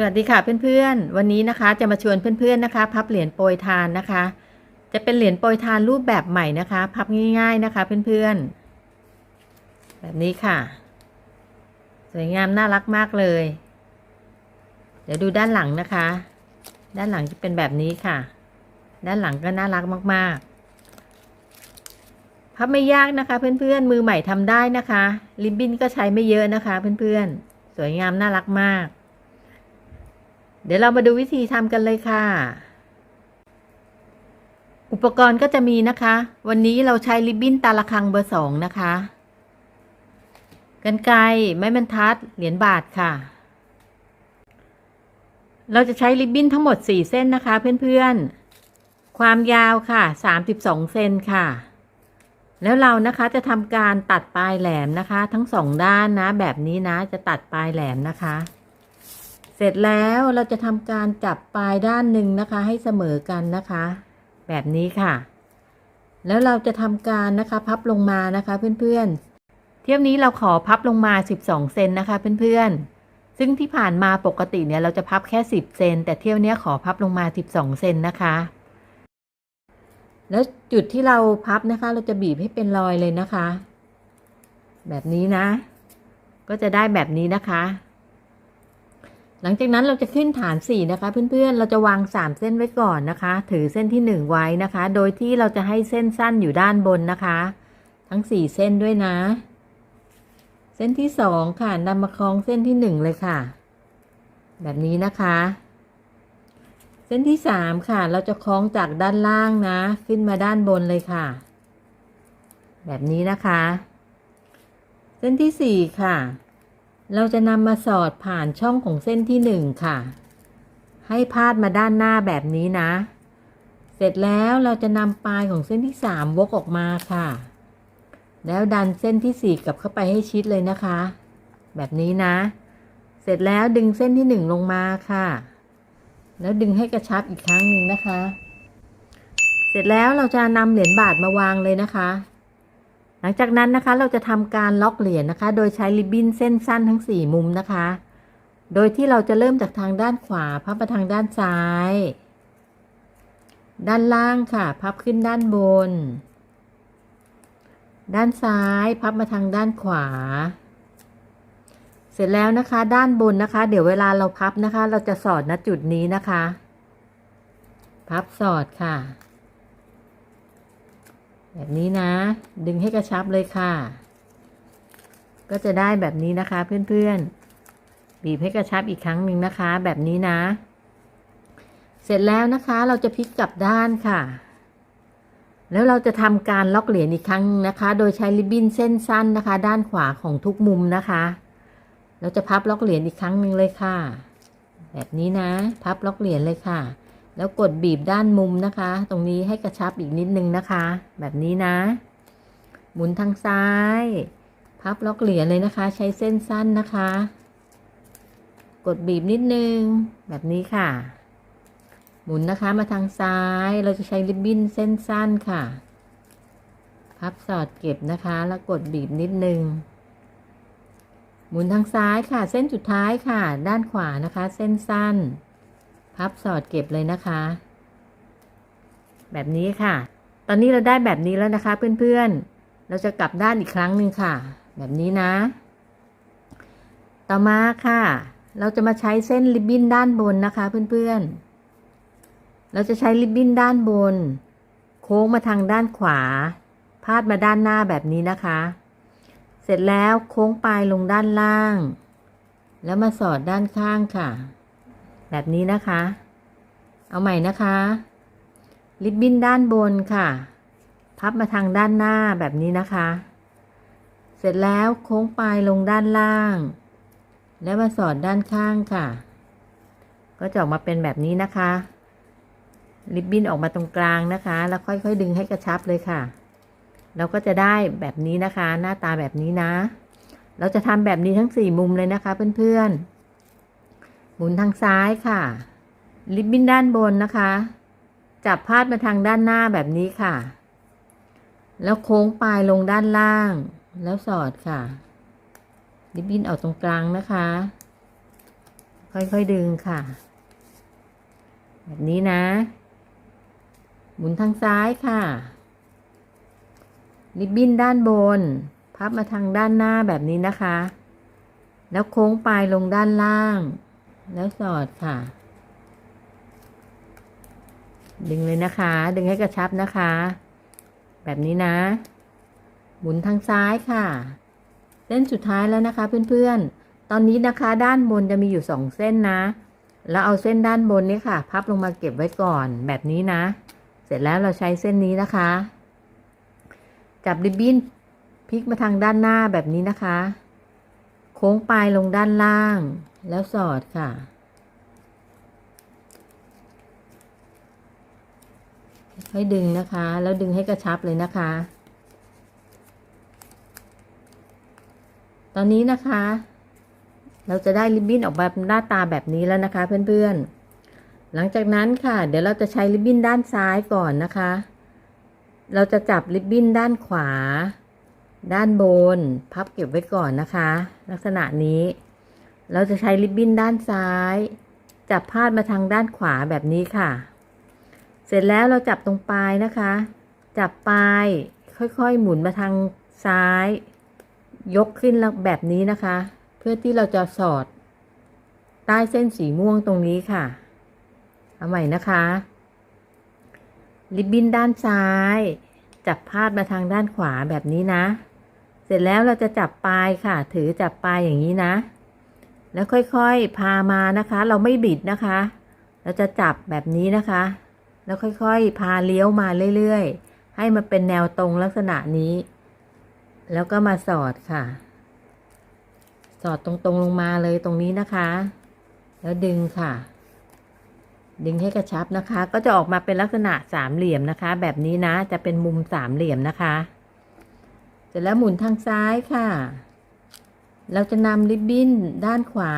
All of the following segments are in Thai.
สวัสดีค่ะเพื่อนๆ วันนี้นะคะจะมาชวนเพื่อนๆนะคะ พับเหรียญโปรยทานนะคะ จะเป็นเหรียญโปรยทานรูปแบบใหม่นะคะ พับง่าย ๆนะคะ เพื่อนๆ แบบนี้ค่ะ สวยงามน่ารักมากเลย เดี๋ยวดูด้านหลังนะคะ ด้านหลังจะเป็นแบบนี้ค่ะ ด้านหลังก็น่ารักมากๆ พับไม่ยากนะคะ เพื่อนๆ มือใหม่ทำได้นะคะ ริบบิ้นก็ใช้ไม่เยอะนะคะ เพื่อนๆ สวยงามน่ารักมาก เดี๋ยวเรามาดูวิธีทำกันเลยค่ะ อุปกรณ์ก็จะมีนะคะ วันนี้เราใช้ริบบิ้นตาละคังเบอร์สองนะคะกันไกรไม้บรรทัด เหรียญบาทค่ะ เราจะใช้ริบบิ้นทั้งหมด 4 เส้นนะคะ เพื่อนๆ ความยาวค่ะ 32 เซนค่ะ แล้วเรานะคะจะทำการตัดปลายแหลมนะคะ ทั้งสองด้านนะ แบบนี้นะจะตัดปลายแหลมนะคะ เสร็จแล้วเราจะทำการจับปลายด้านหนึ่งนะคะ ให้เสมอกันนะคะ แบบนี้ค่ะ แล้วเราจะทำการนะคะพับลงมานะคะเพื่อนๆ เที่ยวนี้เราขอพับลงมา 12 เซนนะคะเพื่อนๆ ซึ่งที่ผ่านมาปกติเนี่ยเราจะพับแค่ 10 เซนแต่เที่ยวนี้ขอพับลงมา 12 เซนนะคะ แล้วจุดที่เราพับนะคะ เราจะบีบให้เป็นรอยเลยนะคะ แบบนี้นะ ก็จะได้แบบนี้นะคะ หลังจากนั้นเราจะขึ้นฐาน 4 นะคะ เพื่อนๆ เราจะวาง 3 เส้นไว้ก่อนนะคะ ถือเส้นที่ 1 ไว้นะคะ โดยที่เราจะให้เส้นสั้นอยู่ด้านบนนะคะ ทั้ง 4 เส้นด้วยนะ เส้นที่ 2 ค่ะนำมาคล้องเส้นที่ 1 เลยค่ะ แบบนี้นะคะ เส้นที่ 3 ค่ะ เราจะคล้องจากด้านล่างนะ ขึ้นมาด้านบนเลยค่ะ แบบนี้นะคะ เส้นที่ 4 ค่ะ เราจะนำมาสอดผ่านช่องของเส้นที่หนึ่งค่ะ ให้พาดมาด้านหน้าแบบนี้นะ เสร็จแล้วเราจะนำปลายของเส้นที่สามวกออกมาค่ะ แล้วดันเส้นที่สี่กลับเข้าไปให้ชิดเลยนะคะ แบบนี้นะ เสร็จแล้วดึงเส้นที่หนึ่งลงมาค่ะ แล้วดึงให้กระชับอีกครั้งหนึ่งนะคะ เสร็จแล้วเราจะนำเหรียญบาทมาวางเลยนะคะ หลังจากนั้นนะคะเราจะทำการล็อกเหรียญนะคะ โดยใช้ริบบิ้นเส้นสั้นทั้ง 4 มุมนะคะ โดยที่เราจะเริ่มจากทางด้านขวาพับมาทางด้านซ้าย ด้านล่างค่ะ พับขึ้นด้านบน ด้านซ้ายพับมาทางด้านขวา เสร็จแล้วนะคะ ด้านบนนะคะ เดี๋ยวเวลาเราพับนะคะ เราจะสอดณจุดนี้นะคะ พับสอดค่ะ แบบนี้นะ ดึงให้กระชับเลยค่ะ ก็จะได้แบบนี้นะคะเพื่อนๆ บีบให้กระชับอีกครั้งหนึ่งนะคะ แบบนี้นะ เสร็จแล้วนะคะเราจะพลิกกลับด้านค่ะ แล้วเราจะทำการล็อกเหรียญอีกครั้งนะคะ โดยใช้ริบบิ้นเส้นสั้นนะคะ ด้านขวาของทุกมุมนะคะ เราจะพับล็อกเหรียญอีกครั้งหนึ่งเลยค่ะ แบบนี้นะ พับล็อกเหรียญเลยค่ะ แล้วกดบีบด้านมุมนะคะ ตรงนี้ให้กระชับอีกนิดนึงนะคะ แบบนี้นะ หมุนทางซ้าย พับล็อกเหรียญเลยนะคะ ใช้เส้นสั้นนะคะ กดบีบนิดนึง แบบนี้ค่ะ หมุนนะคะมาทางซ้าย เราจะใช้ริบบิ้นเส้นสั้นค่ะ พับสอดเก็บนะคะ แล้วกดบีบนิดนึง หมุนทางซ้ายค่ะ เส้นสุดท้ายค่ะ ด้านขวานะคะ เส้นสั้น พับสอดเก็บเลยนะคะ แบบนี้ค่ะ ตอนนี้เราได้แบบนี้แล้วนะคะเพื่อนๆ เราจะกลับด้านอีกครั้งหนึ่งค่ะ แบบนี้นะ ต่อมาค่ะ เราจะมาใช้เส้นริบบิ้นด้านบนนะคะเพื่อนๆ เราจะใช้ริบบิ้นด้านบน โค้งมาทางด้านขวา พาดมาด้านหน้าแบบนี้นะคะ เสร็จแล้วโค้งปลายลงด้านล่าง แล้วมาสอดด้านข้างค่ะ แบบนี้นะคะ เอาใหม่นะคะ ริบบิ้นด้านบนค่ะ พับมาทางด้านหน้าแบบนี้นะคะ เสร็จแล้วโค้งปลายลงด้านล่าง แล้วมาสอดด้านข้างค่ะ ก็จะออกมาเป็นแบบนี้นะคะ ริบบิ้นออกมาตรงกลางนะคะ แล้วค่อยๆดึงให้กระชับเลยค่ะเราก็จะได้แบบนี้นะคะ หน้าตาแบบนี้นะ เราจะทำแบบนี้ทั้งสี่มุมเลยนะคะเพื่อนๆ หมุนทางซ้ายค่ะ ริบบิ้นด้านบนนะคะ จับพาดมาทางด้านหน้าแบบนี้ค่ะ แล้วโค้งปลายลงด้านล่าง แล้วสอดค่ะ ริบบิ้นออกตรงกลางนะคะ ค่อยๆดึงค่ะ แบบนี้นะ หมุนทางซ้ายค่ะ ริบบิ้นด้านบน พับมาทางด้านหน้าแบบนี้นะคะ แล้วโค้งปลายลงด้านล่าง แล้วสอดค่ะ ดึงเลยนะคะ ดึงให้กระชับนะคะ แบบนี้นะ หมุนทางซ้ายค่ะ เส้นสุดท้ายแล้วนะคะเพื่อนๆ ตอนนี้นะคะด้านบนจะมีอยู่สองเส้นนะ แล้วเอาเส้นด้านบนนี้ค่ะ พับลงมาเก็บไว้ก่อนแบบนี้นะ เสร็จแล้วเราใช้เส้นนี้นะคะ จับริบบิ้นพลิกมาทางด้านหน้าแบบนี้นะคะ โค้งปลายลงด้านล่าง แล้วสอดค่ะ ค่อยดึงนะคะ แล้วดึงให้กระชับเลยนะคะ ตอนนี้นะคะ เราจะได้ริบบิ้นออกมาหน้าตาแบบนี้แล้วนะคะเพื่อนๆ หลังจากนั้นค่ะ เดี๋ยวเราจะใช้ริบบิ้นด้านซ้ายก่อนนะคะ เราจะจับริบบิ้นด้านขวา ด้านบน พับเก็บไว้ก่อนนะคะ ลักษณะนี้ เราจะใช้ริบบิ้นด้านซ้าย จับพาดมาทางด้านขวาแบบนี้ค่ะ เสร็จแล้วเราจับตรงปลายนะคะ จับปลายค่อยๆ หมุนมาทางซ้าย ยกขึ้นแบบนี้นะคะ เพื่อที่เราจะสอด ใต้เส้นสีม่วงตรงนี้ค่ะ เอาใหม่นะคะริบบิ้นด้านซ้าย จับพาดมาทางด้านขวาแบบนี้นะ เสร็จแล้วเราจะจับปลายค่ะ ถือจับปลายอย่างนี้นะ แล้วค่อยๆพามานะคะ เราไม่บิดนะคะ เราจะจับแบบนี้นะคะ แล้วค่อยๆ พาเลี้ยวมาเรื่อยๆ ให้มันเป็นแนวตรงลักษณะนี้ แล้วก็มาสอดค่ะ สอดตรงๆลงมาเลยตรงนี้นะคะ แล้วดึงค่ะ ดึงให้กระชับนะคะ ก็จะออกมาเป็นลักษณะสามเหลี่ยมนะคะ แบบนี้นะ จะเป็นมุมสามเหลี่ยมนะคะ เสร็จแล้วหมุนทางซ้ายค่ะ เราจะนำริบบิ้นด้านขวา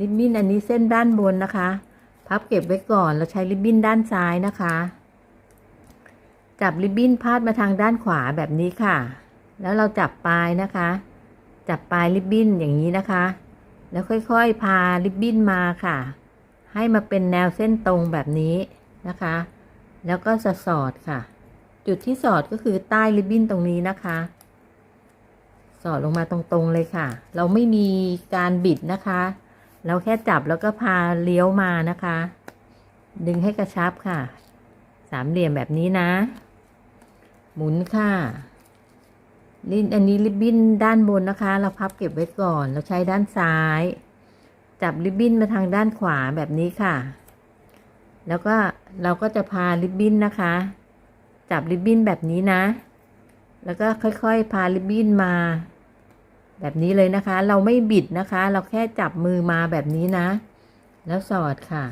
ริบบิ้นอันนี้เส้นด้านบนนะคะ พับเก็บไว้ก่อน เราใช้ริบบิ้นด้านซ้ายนะคะ จับริบบิ้นพาดมาทางด้านขวาแบบนี้ค่ะ แล้วเราจับปลายนะคะ จับปลายริบบิ้นอย่างนี้นะคะ แล้วค่อยๆ พาริบบิ้นมาค่ะ ให้มาเป็นแนวเส้นตรงแบบนี้นะคะ แล้วก็สอดค่ะ จุดที่สอดก็คือใต้ริบบิ้นตรงนี้นะคะ สอดลงมาตรงๆเลยค่ะ เราไม่มีการบิดนะคะ เราแค่จับแล้วก็พาเลี้ยวมานะคะ ดึงให้กระชับค่ะ สามเหลี่ยมแบบนี้นะ หมุนค่ะลิ้นอันนี้ริบบิ้นด้านบนนะคะ เราพับเก็บไว้ก่อน เราใช้ด้านซ้าย จับริบบิ้นมาทางด้านขวาแบบนี้ค่ะ แล้วก็เราก็จะพาริบบิ้นนะคะ จับริบบิ้นแบบนี้นะ แล้วก็ค่อยๆ พาริบบิ้นมา แบบนี้เลยนะคะ เราไม่บิดนะคะ เราแค่จับมือมาแบบนี้นะ แล้วสอดค่ะ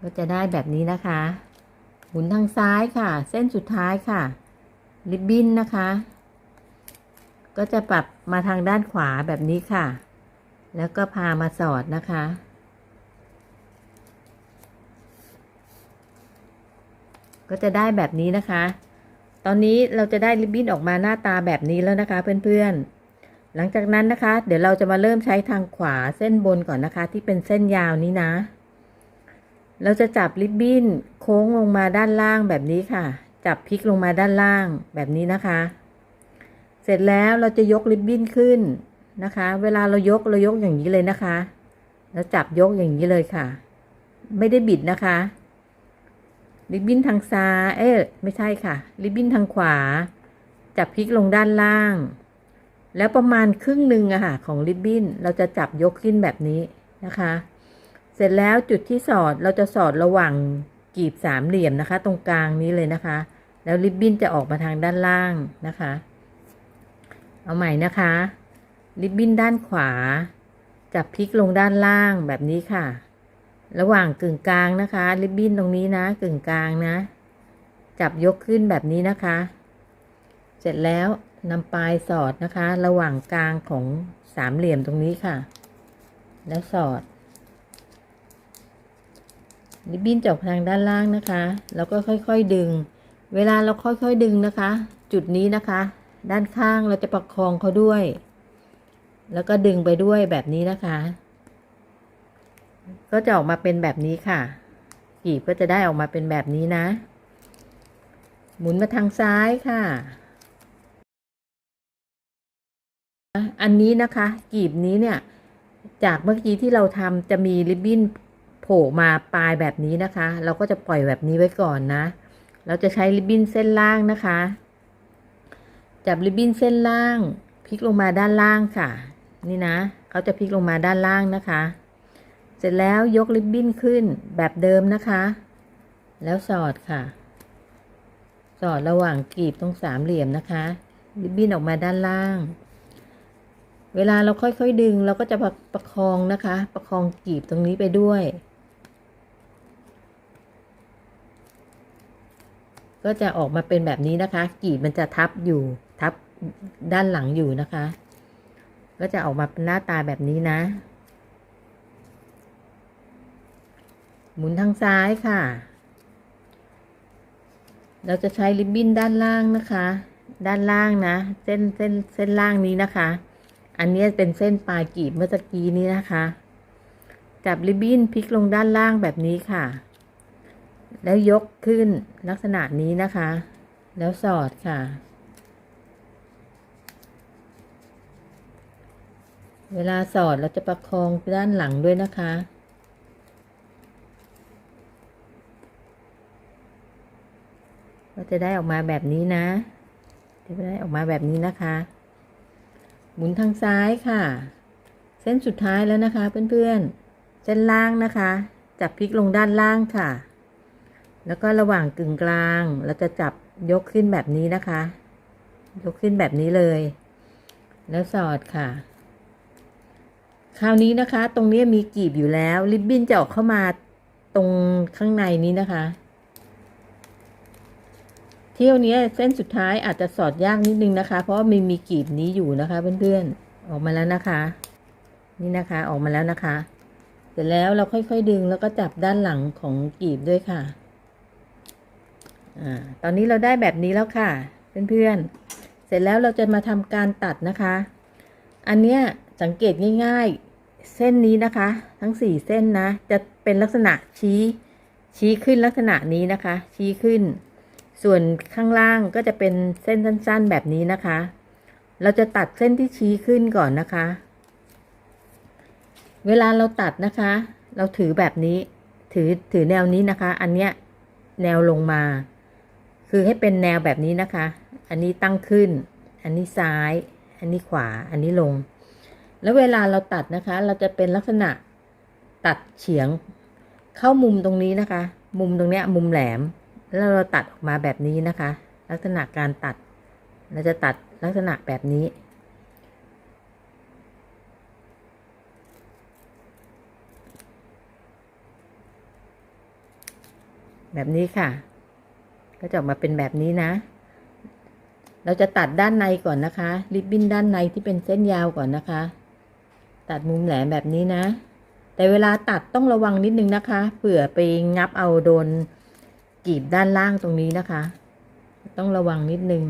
ก็จะได้แบบนี้นะคะ หมุนทางซ้ายค่ะ เส้นสุดท้ายค่ะ ริบบิ้นนะคะ ก็จะปรับมาทางด้านขวาแบบนี้ค่ะ แล้วก็พามาสอดนะคะ ก็จะได้แบบนี้นะคะ ตอนนี้เราจะได้ริบบิ้นออกมาหน้าตาแบบนี้แล้วนะคะ เพื่อนๆ หลังจากนั้นนะคะ เดี๋ยวเราจะมาเริ่มใช้ทางขวาเส้นบนก่อนนะคะ ที่เป็นเส้นยาวนี้นะ เราจะจับริบบิ้นโค้งลงมาด้านล่างแบบนี้ค่ะ จับพลิกลงมาด้านล่างแบบนี้นะคะ เสร็จแล้วเราจะยกริบบิ้นขึ้นนะคะ เวลาเรายกเรายกอย่างนี้เลยนะคะ แล้วจับยกอย่างนี้เลยค่ะ ไม่ได้บิดนะคะ ริบบิ้นทางซ้าย เอ๊ะไม่ใช่ค่ะ ริบบิ้นทางขวา จับพลิกลงด้านล่าง แล้วประมาณครึ่งหนึ่งอะค่ะของริบบิ้น เราจะจับยกขึ้นแบบนี้นะคะ เสร็จแล้วจุดที่สอดเราจะสอดระหว่างกีบสามเหลี่ยมนะคะ ตรงกลางนี้เลยนะคะ แล้วริบบิ้นจะออกมาทางด้านล่างนะคะ เอาใหม่นะคะ ริบบิ้นด้านขวา จับพลิกลงด้านล่างแบบนี้ค่ะ ระหว่างกึ่งกลางนะคะ ริบบิ้นตรงนี้นะ กึ่งกลางนะ จับยกขึ้นแบบนี้นะคะ เสร็จแล้วนำปลายสอดนะคะ ระหว่างกลางของสามเหลี่ยมตรงนี้ค่ะ แล้วสอด ริบบิ้นจบทางด้านล่างนะคะ แล้วก็ค่อยๆดึง เวลาเราค่อยๆดึงนะคะ จุดนี้นะคะ ด้านข้างเราจะประคองเขาด้วย แล้วก็ดึงไปด้วยแบบนี้นะคะ ก็จะออกมาเป็นแบบนี้ค่ะกีบก็จะได้ออกมาเป็นแบบนี้นะ หมุนมาทางซ้ายค่ะ อันนี้นะคะ กีบนี้เนี่ย จากเมื่อกี้ที่เราทำจะมีริบบิ้นโผล่มาปลายแบบนี้นะคะ เราก็จะปล่อยแบบนี้ไว้ก่อนนะ เราจะใช้ริบบิ้นเส้นล่างนะคะ จับริบบิ้นเส้นล่างพลิกลงมาด้านล่างค่ะ นี่นะเขาจะพลิกลงมาด้านล่างนะคะ เสร็จแล้วยกริบบิ้นขึ้นแบบเดิมนะคะ แล้วสอดค่ะ สอดระหว่างกรีบตรงสามเหลี่ยมนะคะ ริบบิ้นออกมาด้านล่าง เวลาเราค่อยๆดึงเราก็จะประประคองนะคะ ประคองกรีบตรงนี้ไปด้วย ก็จะออกมาเป็นแบบนี้นะคะ กรีบมันจะทับอยู่ทับด้านหลังอยู่นะคะ ก็จะออกมาหน้าตาแบบนี้นะ หมุนทางซ้ายค่ะ เราจะใช้ริบบิ้นด้านล่างนะคะ ด้านล่างนะ เส้นเส้นเส้นล่างนี้นะคะ อันนี้เป็นเส้นปลายกีบเมื่อตะกี้นี้นะคะ จับริบบิ้นพลิกลงด้านล่างแบบนี้ค่ะ แล้วยกขึ้นลักษณะนี้นะคะ แล้วสอดค่ะเวลาสอดเราจะประคองด้านหลังด้วยนะคะ จะได้ออกมาแบบนี้นะ จะได้ออกมาแบบนี้นะคะ หมุนทางซ้ายค่ะ เส้นสุดท้ายแล้วนะคะ เพื่อนๆ เส้นล่างนะคะ จับพลิกลงด้านล่างค่ะ แล้วก็ระหว่างกึ่งกลาง เราจะจับยกขึ้นแบบนี้นะคะ ยกขึ้นแบบนี้เลย แล้วสอดค่ะ คราวนี้นะคะ ตรงนี้มีกีบอยู่แล้ว ริบบิ้นจะออกเข้ามาตรงข้างในนี้นะคะ เที่ยวนี้เส้นสุดท้ายอาจจะสอดยากนิดนึงนะคะ เพราะมันมีกีบนี้อยู่นะคะ เพื่อนๆ ออกมาแล้วนะคะ นี่นะคะออกมาแล้วนะคะ เสร็จแล้วเราค่อยๆดึงแล้วก็จับด้านหลังของกีบด้วยค่ะอ่าตอนนี้เราได้แบบนี้แล้วค่ะ เพื่อนๆ เสร็จแล้วเราจะมาทำการตัดนะคะ อันเนี้ยสังเกตง่ายๆ เส้นนี้นะคะ ทั้งสี่เส้นนะ จะเป็นลักษณะชี้ ชี้ขึ้นลักษณะนี้นะคะ ชี้ขึ้น ส่วนข้างล่างก็จะเป็นเส้นสั้นๆแบบนี้นะคะ เราจะตัดเส้นที่ชี้ขึ้นก่อนนะคะ เวลาเราตัดนะคะ เราถือแบบนี้ ถือถือแนวนี้นะคะ อันเนี้ยแนวลงมา คือให้เป็นแนวแบบนี้นะคะ อันนี้ตั้งขึ้น อันนี้ซ้าย อันนี้ขวา อันนี้ลง แล้วเวลาเราตัดนะคะ เราจะเป็นลักษณะตัดเฉียงเข้ามุมตรงนี้นะคะ มุมตรงเนี้ยมุมแหลม แล้วเราตัดออกมาแบบนี้นะคะ ลักษณะการตัด เราจะตัดลักษณะแบบนี้ แบบนี้ค่ะ ก็จะออกมาเป็นแบบนี้นะ เราจะตัดด้านในก่อนนะคะ ริบบิ้นด้านในที่เป็นเส้นยาวก่อนนะคะ ตัดมุมแหลมแบบนี้นะ แต่เวลาตัดต้องระวังนิดนึงนะคะ เผื่อไปงับเอาโดน กีบด้านล่างตรงนี้นะคะ ต้องระวังนิดนึง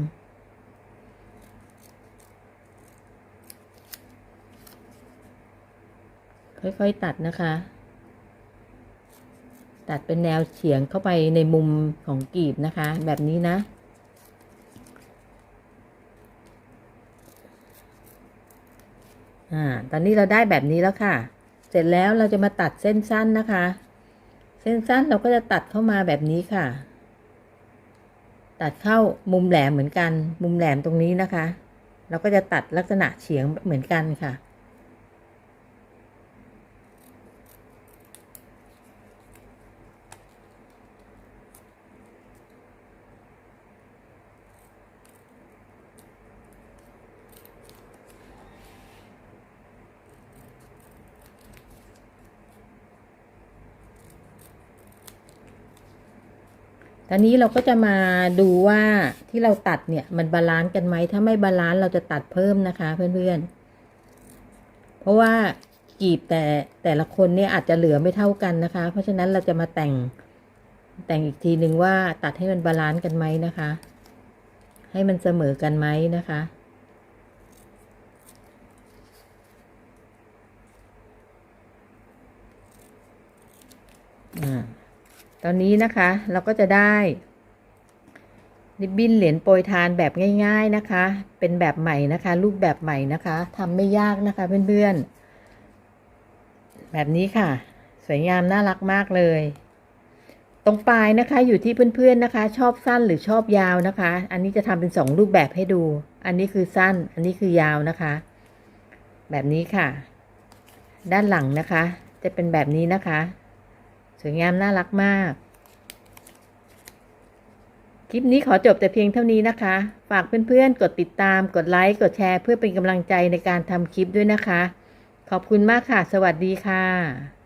ค่อยๆตัดนะคะ ตัดเป็นแนวเฉียงเข้าไปในมุมของกีบนะคะ แบบนี้นะอ่าตอนนี้เราได้แบบนี้แล้วค่ะ เสร็จแล้วเราจะมาตัดเส้นสั้นนะคะ เส้นสั้นเราก็จะตัดเข้ามาแบบนี้ค่ะ ตัดเข้ามุมแหลมเหมือนกัน มุมแหลมตรงนี้นะคะ เราก็จะตัดลักษณะเฉียงเหมือนกันค่ะ ตอนนี้เราก็จะมาดูว่าที่เราตัดเนี่ยมันบาลานซ์กันไหม ถ้าไม่บาลานซ์เราจะตัดเพิ่มนะคะเพื่อนๆ เพราะว่ากีบแต่แต่ละคนเนี่ยอาจจะเหลือไม่เท่ากันนะคะ เพราะฉะนั้นเราจะมาแต่งแต่งอีกทีหนึ่งว่าตัดให้มันบาลานซ์กันไหมนะคะ ให้มันเสมอกันไหมนะคะอา ตอนนี้นะคะเราก็จะได้ริบบิ้นเหรียญโปรยทานแบบง่าย ๆนะคะ เป็นแบบใหม่นะคะ รูปแบบใหม่นะคะทำไม่ยากนะคะเพื่อนๆ แบบนี้ค่ะ สวยงามน่ารักมากเลย ตรงปลายนะคะอยู่ที่เพื่อนๆนะคะ ชอบสั้นหรือชอบยาวนะคะ อันนี้จะทำเป็นสองรูปแบบให้ดู อันนี้คือสั้น อันนี้คือยาวนะคะ แบบนี้ค่ะ ด้านหลังนะคะ จะเป็นแบบนี้นะคะ สวยงามน่ารักมาก คลิปนี้ขอจบแต่เพียงเท่านี้นะคะ ฝากเพื่อนๆ กดติดตาม กดไลค์ กดแชร์ เพื่อเป็นกำลังใจในการทำคลิปด้วยนะคะ ขอบคุณมากค่ะ สวัสดีค่ะ